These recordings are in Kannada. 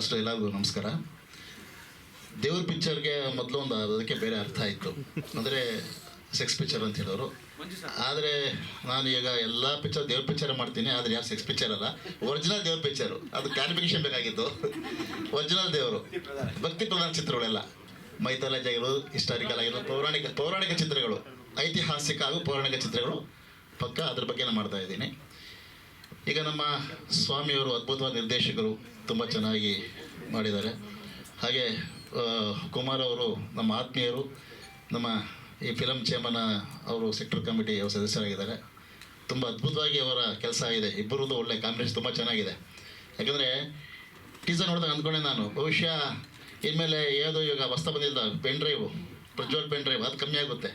ಫಸ್ಟ್ ಎಲ್ಲರಿಗೂ ನಮಸ್ಕಾರ. ದೇವ್ರ ಪಿಕ್ಚರ್ಗೆ ಮೊದಲು ಒಂದು ಅದಕ್ಕೆ ಬೇರೆ ಅರ್ಥ ಇತ್ತು. ಅಂದರೆ ಸೆಕ್ಸ್ ಪಿಕ್ಚರ್ ಅಂತ ಹೇಳೋರು. ಆದರೆ ನಾನು ಈಗ ಎಲ್ಲ ಪಿಕ್ಚರ್ ದೇವ್ರ ಪಿಕ್ಚರ್ ಮಾಡ್ತೀನಿ ಆದರೆ ಯಾರು ಸೆಕ್ಸ್ ಪಿಕ್ಚರ್ ಅಲ್ಲ. ಒರಿಜಿನಲ್ ದೇವ್ರ ಪಿಕ್ಚರು ಅದು ಕ್ಲಾರಿಫಿಕೇಶನ್ ಬೇಕಾಗಿತ್ತು. ಒರಿಜಿನಲ್ ದೇವರು. ಭಕ್ತಿ ಪ್ರಧಾನ ಚಿತ್ರಗಳೆಲ್ಲ. ಮೈಥಾಲಜಿ ಆಗಿರೋದು ಹಿಸ್ಟಾರಿಕಲ್ ಆಗಿರೋದು ಪೌರಾಣಿಕ ಪೌರಾಣಿಕ ಚಿತ್ರಗಳು. ಐತಿಹಾಸಿಕ ಹಾಗೂ ಪೌರಾಣಿಕ ಚಿತ್ರಗಳು. ಪಕ್ಕ ಅದ್ರ ಬಗ್ಗೆ ನಾನು ಮಾಡ್ತಾ ಇದ್ದೀನಿ. ಈಗ ನಮ್ಮ ಸ್ವಾಮಿಯವರು ಅದ್ಭುತವಾದ ನಿರ್ದೇಶಕರು ತುಂಬ ಚೆನ್ನಾಗಿ ಮಾಡಿದ್ದಾರೆ. ಹಾಗೆ ಕುಮಾರ್ ಅವರು ನಮ್ಮ ಆತ್ಮೀಯರು, ನಮ್ಮ ಈ ಫಿಲಮ್ ಚೇಮನ ಅವರು ಸೆಕ್ಟರ್ ಕಮಿಟಿ ಅವ್ರ ಸದಸ್ಯರಾಗಿದ್ದಾರೆ. ತುಂಬ ಅದ್ಭುತವಾಗಿ ಅವರ ಕೆಲಸ ಆಗಿದೆ ಇಬ್ಬರದ್ದು ಒಳ್ಳೆ ಕಾಂಬಿನೇಷನ್ ತುಂಬ ಚೆನ್ನಾಗಿದೆ. ಯಾಕಂದರೆ ಟೀಸರ್ ನೋಡಿದಾಗ ಅಂದ್ಕೊಂಡೆ ನಾನು, ಬಹುಶಃ ಇನ್ಮೇಲೆ ಯಾವುದೋ ಇವಾಗ ವಸ್ತು ಬಂದಿಲ್ಲ pen drive Prajwal pen drive ಅದು ಕಮ್ಮಿ ಆಗುತ್ತೆ.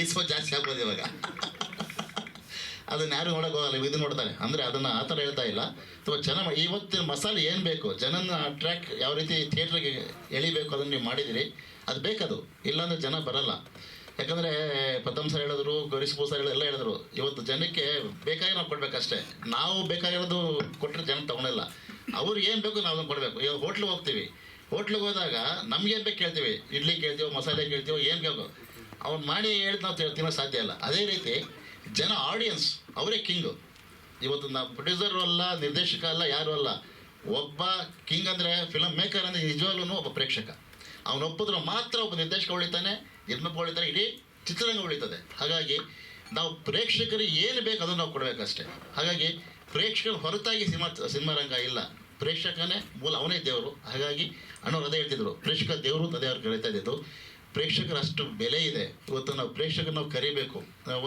ಈಸ್ವ ಜಾಸ್ತಿ ಆಗ್ಬೋದು ಇವಾಗ. ಅದನ್ನ ಯಾರು ನೋಡಕ್ ಹೋಗಲ್ಲ ಇದು ನೋಡ್ತಾರೆ. ಅಂದ್ರೆ ಅದನ್ನ ಆ ಥರ ಹೇಳ್ತಾ ಇಲ್ಲ. ತುಂಬ ಜನ ಇವತ್ತಿನ ಮಸಾಲೆ ಏನು ಬೇಕು? ಜನನ ಅಟ್ರ್ಯಾಕ್ಟ್ ಯಾವ ರೀತಿ ಥಿಯೇಟ್ರಿಗೆ ಎಳಿಬೇಕು ಅದನ್ನು ನೀವು ಮಾಡಿದಿರಿ. ಅದು ಬೇಕದು. ಇಲ್ಲಾಂದ್ರೆ ಜನ ಬರಲ್ಲ. ಯಾಕಂದರೆ ಪ್ರಥಮ ಸರ್ ಹೇಳಿದ್ರು ಗೌರೀಶ್ ಸರ್ ಎಲ್ಲ ಹೇಳಿದ್ರು, ಇವತ್ತು ಜನಕ್ಕೆ ಬೇಕಾಗಿ ನಾವು ಕೊಡ್ಬೇಕಷ್ಟೇ. ನಾವು ಬೇಕಾಗಿರೋದು ಕೊಟ್ಟರೆ ಜನ ತಗೊಂಡಿಲ್ಲ ಅವ್ರು ಏನು ಬೇಕು ನಾವು ಅದನ್ನು ಕೊಡಬೇಕು. ಇವಾಗ ಹೋಟ್ಲಿಗೆ ಹೋಗ್ತೀವಿ. ಹೋಟ್ಲಿಗೆ ಹೋದಾಗ ನಮ್ಗೆ ಏನು ಬೇಕು ಕೇಳ್ತೀವಿ. ಇಡ್ಲಿ ಕೇಳ್ತೀವೋ, ಮಸಾಲೆ ಕೇಳ್ತೀವೋ, ಏನು ಬೇಕು ಅವ್ನು ಮಾಡಿ ಹೇಳಿದ್ ನಾವು ತಿನ್ನೋ ಸಾಧ್ಯ ಇಲ್ಲ. ಅದೇ ರೀತಿ ಜನ ಆಡಿಯನ್ಸ್ ಅವರೇ ಕಿಂಗು ಇವತ್ತು ನಾ ಪ್ರೊಡ್ಯೂಸರು ಅಲ್ಲ, ನಿರ್ದೇಶಕ ಅಲ್ಲ, ಯಾರು ಅಲ್ಲ. ಒಬ್ಬ ಕಿಂಗ್ ಅಂದರೆ ಫಿಲಮ್ ಮೇಕರ್ ಅಂದರೆ ನಿಜವಾಗ್ಲೂ ಒಬ್ಬ ಪ್ರೇಕ್ಷಕ. ಅವನು ಒಪ್ಪಿದ್ರೆ ಮಾತ್ರ ಒಬ್ಬ ನಿರ್ದೇಶಕ ಉಳಿತಾನೆ, ನಿರ್ಮಾಪಕ ಉಳಿತಾನೆ, ಇಡೀ ಚಿತ್ರರಂಗ ಉಳಿತದೆ. ಹಾಗಾಗಿ ನಾವು ಪ್ರೇಕ್ಷಕರಿಗೆ ಏನು ಬೇಕು ಅದನ್ನು ನಾವು ಕೊಡಬೇಕಷ್ಟೇ. ಹಾಗಾಗಿ ಪ್ರೇಕ್ಷಕರು ಹೊರತಾಗಿ ಸಿನಿಮಾ ಸಿನಿಮಾ ರಂಗ ಇಲ್ಲ. ಪ್ರೇಕ್ಷಕನೇ ಮೂಲ, ಅವನೇ ದೇವರು. ಹಾಗಾಗಿ ಅಣ್ಣವ್ರು ಅದೇ ಹೇಳ್ತಿದ್ರು, ಪ್ರೇಕ್ಷಕ ದೇವರು ಅದೇ ಅವ್ರು ಕರೀತಾ ಇದ್ದಿದ್ದು. ಪ್ರೇಕ್ಷಕರ ಅಷ್ಟು ಬೆಲೆ ಇದೆ. ಇವತ್ತು ನಾವು ಪ್ರೇಕ್ಷಕರು ನಾವು ಕರಿಬೇಕು.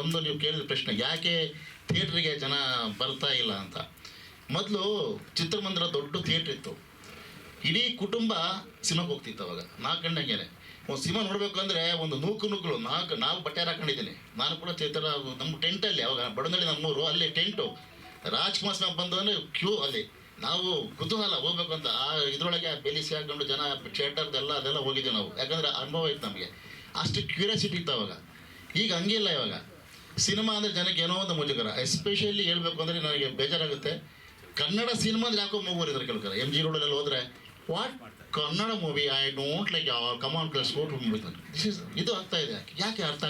ಒಂದು ನೀವು ಕೇಳಿದ ಪ್ರಶ್ನೆ, ಯಾಕೆ ಥಿಯೇಟ್ರಿಗೆ ಜನ ಬರ್ತಾ ಇಲ್ಲ ಅಂತ? ಮೊದಲು ಚಿತ್ರಮಂದಿರ ದೊಡ್ಡ ಥಿಯೇಟ್ರ್ ಇತ್ತು. ಇಡೀ ಕುಟುಂಬ ಸಿನಿಮಾಗೆ ಹೋಗ್ತಿತ್ತು ಅವಾಗ. ನಾಲ್ಕು ಗಂಟೆಗೆ ಒಂದು ಸಿನಿಮಾ ನೋಡಬೇಕು ಅಂದರೆ ಒಂದು ನೂಕು ನೂಕುಗಳು, ನಾಲ್ಕು ನಾಲ್ಕು ಬಟ್ಟೆ ಹಾಕೊಂಡಿದ್ದೀನಿ. ನಾನು ಕೂಡ ಥಿಯೇಟರ್ ನಮ್ಮ ಟೆಂಟಲ್ಲಿ, ಅವಾಗ ಬಡನಳ್ಳಿ ನಮ್ಮೂರು, ಅಲ್ಲಿ ಟೆಂಟು. ರಾಜ್ಕುಮಾರ್ ಸಿನಿಮಾ ಬಂದು ಅಂದರೆ ಕ್ಯೂ ಅಲ್ಲಿ. ನಾವು ಕುತೂಹಲ ಹೋಗ್ಬೇಕು ಅಂತ, ಆ ಇದರೊಳಗೆ ಬೆಲಿಸಿ ಹಾಕೊಂಡು ಜನ ಥಿಯೇಟರ್ದೆಲ್ಲ ಅದೆಲ್ಲ ಹೋಗಿದ್ದೀವಿ ನಾವು. ಯಾಕಂದರೆ ಅನುಭವ ಇತ್ತು ನಮಗೆ. ಅಷ್ಟು ಕ್ಯೂರಿಯಾಸಿಟಿ ಇತ್ತು ಅವಾಗ. ಈಗ ಹಂಗಿಲ್ಲ ಇವಾಗ. ಸಿನಿಮಾ ಅಂದರೆ ಜನಕ್ಕೆ ಏನೋ ಒಂದು ಮುಜುಗರ. ಎಸ್ಪೆಷಲಿ ಹೇಳ್ಬೇಕು ಅಂದರೆ ನನಗೆ ಬೇಜಾರಾಗುತ್ತೆ. ಕನ್ನಡ ಸಿನಿಮಾ ಅಂದರೆ ಯಾಕೋ ಮೂವರಿದ್ದಾರೆ ಕೆಲವು ಎಂ ಜಿ ರೋಡಲ್ಲಿ ಹೋದರೆ, what? Kannada movie I don't like come on class four movie ಇದು ಆಗ್ತಾ ಇದೆ. ಯಾಕೆ ಅರ್ಥ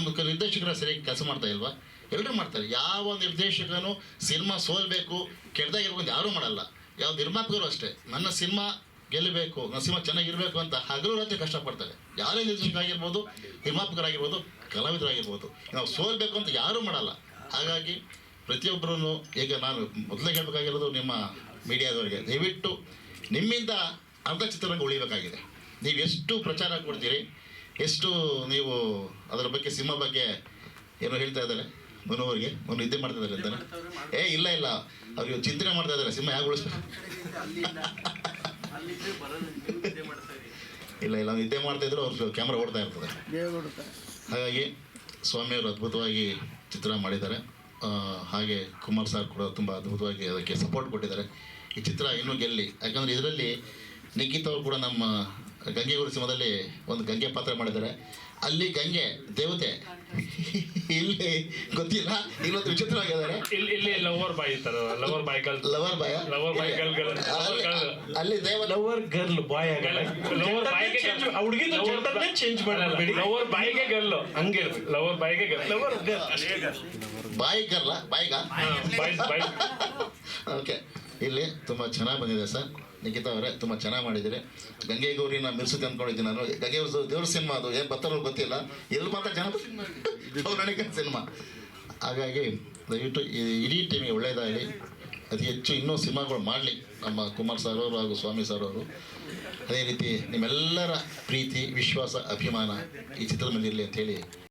ನಮ್ಮ ನಿರ್ದೇಶಕರ ಸರಿಯಾಗಿ ಕೆಲಸ ಮಾಡ್ತಾ ಇಲ್ವಾ? ಎಲ್ಲರೂ ಮಾಡ್ತಾರೆ. ಯಾವ ನಿರ್ದೇಶಕನು ಸಿನಿಮಾ ಸೋಲ್ಬೇಕು ಅಂತ ಯಾರೂ ಮಾಡಲ್ಲ. ಯಾವ ನಿರ್ಮಾಪಕರು ಅಷ್ಟೇ. ನನ್ನ ಸಿನಿಮಾ ಗೆಲ್ಲಬೇಕು, ನನ್ನ ಸಿನಿಮಾ ಚೆನ್ನಾಗಿರಬೇಕು ಅಂತ ಹಗಲು ರಾತ್ರಿ ಕಷ್ಟಪಡ್ತಾರೆ. ಯಾರೇ ನಿರ್ದೇಶಕ ಆಗಿರ್ಬೋದು, ನಿರ್ಮಾಪಕರಾಗಿರ್ಬೋದು, ಕಲಾವಿದರಾಗಿರ್ಬೋದು, ನಾವು ಸೋಲ್ಬೇಕು ಅಂತ ಯಾರೂ ಮಾಡಲ್ಲ. ಹಾಗಾಗಿ ಪ್ರತಿಯೊಬ್ಬರೂ ಈಗ ನಾನು ಮೊದಲೇ ಹೇಳಬೇಕಾಗಿರೋದು ನಿಮ್ಮ ಮೀಡಿಯಾದವರಿಗೆ, ದಯವಿಟ್ಟು ನಿಮ್ಮಿಂದ ಅರ್ಧ ಚಿತ್ರರಂಗ ಉಳಿಬೇಕಾಗಿದೆ. ನೀವು ಎಷ್ಟು ಪ್ರಚಾರ ಕೊಡ್ತೀರಿ? ಎಷ್ಟು ನೀವು ಅದರ ಬಗ್ಗೆ, ಸಿನಿಮಾ ಬಗ್ಗೆ ಏನೋ ಹೇಳ್ತಾ ಇದ್ದಾರೆ? ಮನು ಅವರಿಗೆ, ಮನು ನಿದ್ದೆ ಮಾಡ್ತಾ ಇದ್ದಾರೆ ಅಂತಾನೆ. ಏ, ಇಲ್ಲ ಇಲ್ಲ. ಅವ್ರಿಗೆ ಚಿಂತನೆ ಮಾಡ್ತಾ ಇದ್ದಾರೆ. ಸಿನಿಮಾ ಹೇಗೆ ಉಳಿಸ್ಬೇಕು? ಇಲ್ಲ ಇಲ್ಲ. ಅವ್ರು ನಿದ್ದೆ ಮಾಡ್ತಾ ಇದ್ರು, ಅವ್ರ ಕ್ಯಾಮ್ರಾ ಓಡ್ತಾ ಇರ್ತದೆ. ಹಾಗಾಗಿ ಸ್ವಾಮಿಯವರು ಅದ್ಭುತವಾಗಿ ಚಿತ್ರ ಮಾಡಿದ್ದಾರೆ. ಹಾಗೆ ಕುಮಾರ್ ಸರ್ ಕೂಡ ತುಂಬ ಅದ್ಭುತವಾಗಿ ಅದಕ್ಕೆ ಸಪೋರ್ಟ್ ಕೊಟ್ಟಿದ್ದಾರೆ. ಈ ಚಿತ್ರ ಇನ್ನೂ ಗೆಲ್ಲಿ. ಯಾಕಂದರೆ ಇದರಲ್ಲಿ ನಿಖಿತ್ ಅವರು ಕೂಡ ನಮ್ಮ ಗಂಗೆಗುರು ಸಿಂಹದಲ್ಲಿ ಒಂದು ಗಂಗೆ ಪಾತ್ರ ಮಾಡಿದ್ದಾರೆ. ಅಲ್ಲಿ ಗಂಗೆ ದೇವತೆ ಇಲ್ಲಿ ಗೊತ್ತಿಲ್ಲ ಇಲ್ಲೊಂದು ವಿಚಿತ್ರವಾಗಿದ್ದಾರೆ. ಇಲ್ಲಿ ಇಲ್ಲಿ ಲವರ್ ಬಾಯ್ ಇರ್ತಾರ ಲವರ್ ಬಾಯ್ ಗರ್ಲ್ ಲವರ್ ಬಾಯ? Lover boy girl. ಅಲ್ಲಿ ದೇವ ಲವರ್ ಗರ್ಲ್ ಬಾಯ್ ಲವರ್ ಬಾಯ್ಗೆ ಹುಡುಗಿ ಚೇಂಜ್ ಮಾಡಬೇಡಿ ಲವರ್ ಬಾಯ್ಗೆ ಗರ್ಲ್ ಹಂಗೆ ಲವರ್ ಬಾಯ್ಗೆ ಗರ್ಲ್ ಲವರ್ ಬಾಯಿ ಗರ್ಲ ಬಾಯಿಗ? ಬಾಯ್ ಬಾಯ್. ಓಕೆ ಇಲ್ಲಿ ತುಂಬಾ ಚೆನ್ನಾಗಿ ಬಂದಿದೆ ಸರ್. ನಿಖಿತಾ ಅವರೇ ತುಂಬ ಚೆನ್ನಾಗಿ ಮಾಡಿದ್ದೀರಿ. ಗಂಗೆ ಗೌರಿನ ಮಿರ್ಸುತ್ತೆ ಅಂದ್ಕೊಂಡಿದ್ದೀನಿ ನಾನು ಗಂಗೆ ದೇವ್ರ ಸಿನಿಮಾ ಅದು ಏನು ಬರ್ತಾರೋ ಗೊತ್ತಿಲ್ಲ. ಎಲ್ಲಿ ಮಾತ್ರ ಜನ ಪೌರಾಣಿಕ ಸಿನಿಮಾ. ಹಾಗಾಗಿ ದಯವಿಟ್ಟು ಇಡೀ ಟೀಮಿಗೆ ಒಳ್ಳೆಯದಾಗಲಿ ಅತಿ ಹೆಚ್ಚು ಇನ್ನೂ ಸಿನಿಮಾಗಳು ಮಾಡಲಿ. ನಮ್ಮ ಕುಮಾರ್ ಸರ್ ಅವರು ಹಾಗೂ ಸ್ವಾಮಿ ಸರ್ ಅವರು ಅದೇ ರೀತಿ ನಿಮ್ಮೆಲ್ಲರ ಪ್ರೀತಿ ವಿಶ್ವಾಸ ಅಭಿಮಾನ ಈ ಇರಲಿ ಅಂತೇಳಿ